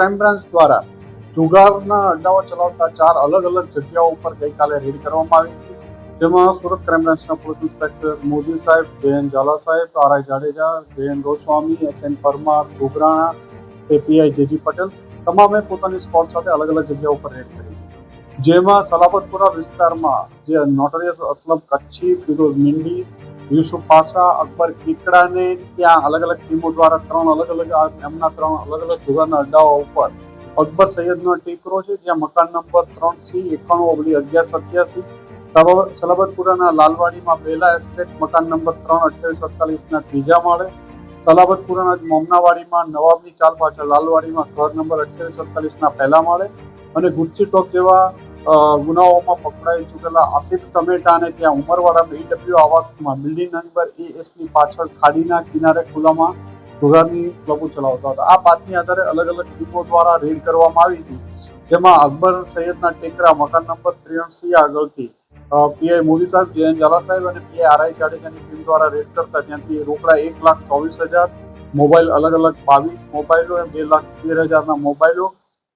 Crime branch દ્વારા જુગારના અડ્ડાઓ ચલાવતા ચાર અલગ અલગ જગ્યાઓ ઉપર ગઈકાલે રેડ કરવામાં આવી હતી. જેમાં સુરત ક્રાઇમ બ્રાન્ચના પોલીસ ઇન્સ્પેક્ટર મોદી સાહેબ જયંત ઝાલા સાહેબ, R I Jadeja Jayant Goswami, S N Parmar, Jograna, API J G Patel તમામે પોતાની સ્કોડ સાથે અલગ અલગ જગ્યા ઉપર રેડ કરી જેમાં સલાબતપુરા વિસ્તારમાં જે નોટરિયસ અસલમ કચ્છી, ફિરોઝ મિંડી યુસુફ પાસા, અકબર કીકડાને ત્યાં અલગ અલગ ટીમો દ્વારા ત્રણ અલગ અલગ એમના ત્રણ અલગ અલગ જુગારના અડ્ડાઓ ઉપર અકબર સૈયદનો ટીકરો છે, જ્યાં મકાન નંબર ત્રણ સી એકાણું ઓગણી અગિયાર સત્યાસી સલાબતપુરાના લાલવાડીમાં બેલા એસ્ટેટ મકાન નંબર ત્રણ અઠ્યાવીસ અડતાલીસના ત્રીજા માળે, સલાબતપુરાના મોમનાવાડીમાં નવાબની ચાલ પાછળ લાલવાડીમાં ઘર નંબર અઠ્યાવીસ અડતાલીસના પહેલા માળે અને ગુચ્છી ટોક જેવા ગુનાઓમાં પકડાઈ ચૂકેલા આસિફ ટમેટાને ત્યાં ઉમરવાડા બીડબ્લ્યુ આવાસમાં બિલ્ડિંગ નંબર એ એસની પાછળ ખાડીના કિનારે ખુલ્લામાં જુગારની ક્લબો ચલાવતા હતા. આ બાતમી આધારે અલગ અલગ ટીમો દ્વારા રેડ કરવામાં આવી હતી. જેમાં અકબર સૈયદના ટેકરા, મકાન નંબર ત્રેસી આગળથી પીઆઈ મોદી સાહેબ જયંત ઝાલા સાહેબ અને પીઆઈ આરઆઈ જાડેજાની ટીમ દ્વારા રેડ કરતા ત્યાંથી રોકડા એક લાખ ચોવીસ હજાર, મોબાઈલ અલગ અલગ બાવીસ મોબાઈલો બે લાખ તેર હજારના મોબાઈલો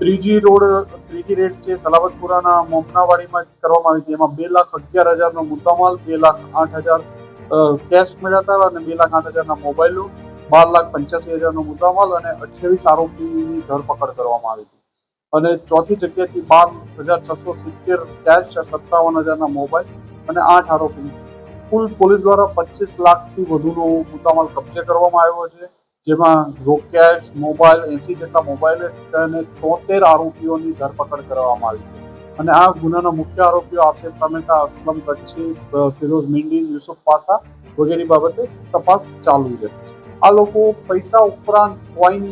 ત્રીજી રોડ, ત્રીજી રેડ છે સલાવતપુરાના મોમનાવાડીમાં કરવામાં આવી હતી. એમાં બે લાખ અગિયાર હજારનો મુદ્દામાલ, બે લાખ આઠ હજાર કેશ મળ્યા હતા અને બે લાખ આઠ હજારના મોબાઈલો, બાર લાખ પંચ્યાસી હજારનો મુદ્દામાલ અને અઠ્યાવીસ આરોપીની ધરપકડ કરવામાં આવી હતી. અને ચોથી જગ્યાએથી બાર હજાર છસો સિત્તેર કેશ સત્તાવન હજારના મોબાઈલ અને આઠ આરોપી. કુલ પોલીસ દ્વારા પચીસ લાખથી વધુનો મુદ્દામાલ કબજે કરવામાં આવ્યો છે. જેમાં રોકેશ, મોબાઈલ, એસી જેટલા મોબાઈલ અને તોતેર આરોપીઓની ધરપકડ કરવામાં આવી છે. અને આ ગુનાના મુખ્ય આરોપીઓ આસિફ ટમેટા, અસલમ કચ્છી ફિરોઝ મિંડી, યુસુફ પાસા વગેરે બાબતે તપાસ ચાલુ છે. આ લોકો પૈસા ઉપરાંત કોઈન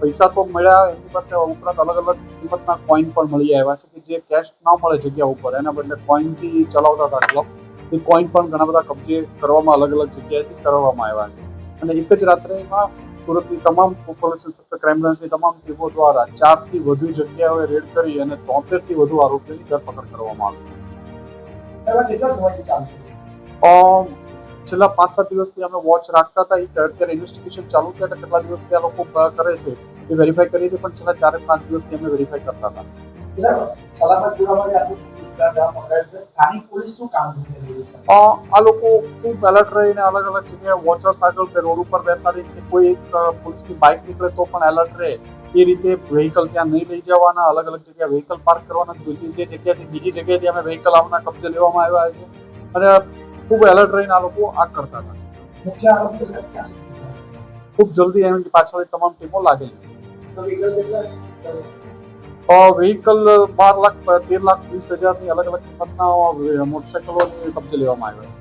પૈસા તો મળ્યા, એમની પાસે ઉપરાંત અલગ અલગ કિંમતના કોઈન પણ મળી આવ્યા છે કે જે કેશ ના મળે જગ્યા ઉપર. એના બદલે કોઈનથી ચલાવતા હતા એ કોઈન પણ ઘણા બધા કબજે કરવામાં અલગ અલગ જગ્યાએથી કરવામાં આવ્યા છે. અને એક જ રાત્રેમાં સુરતની તમામ પોલીસ ક્રાઇમ બ્રાન્ચની તમામ ટીમો દ્વારા ચારથી વધુ જગ્યાઓએ રેડ કરી અને તોતેરથી વધુ આરોપીની ધરપકડ કરવામાં આવી. છેલ્લા પાંચ સાત દિવસથી અમે વોચ રાખતા હતા. અત્યારે ઇન્વેસ્ટિગેશન ચાલુ છે એટલે કેટલા દિવસથી આ લોકો કરે છે એ વેરીફાઈ કરી હતી પણ છેલ્લા ચારે પાંચ દિવસથી અમે વેરીફાઈ કરતા હતા. એટલે આ લોકો ખૂબ એલર્ટ રહીને અલગ અલગ જગ્યાએ વોચર્સ આગળ કે રોડ ઉપર બેસાડી કે કોઈ એક પોલીસની બાઇક નીકળે તો પણ એલર્ટ રહે એ રીતે વ્હીકલ ત્યાં નહીં લઈ જવાના અલગ અલગ જગ્યાએ વેહિકલ પાર્ક કરવાના બીજી જે જગ્યાએથી બીજી જગ્યાએથી અમે વ્હીકલ આવના કબજે લેવામાં આવ્યા છે અને ખૂબ એલર્ટ રહીને આ લોકો આ કરતા હતા મુખ્ય? ખૂબ જલ્દી એની પાછળ તમામ ટીમો લાગેલી? વ્હીકલ બાર લાખ તેર લાખ વીસ હજારની અલગ અલગ કિંમતના મોટરસાયકલોની કબજે લેવામાં આવ્યા છે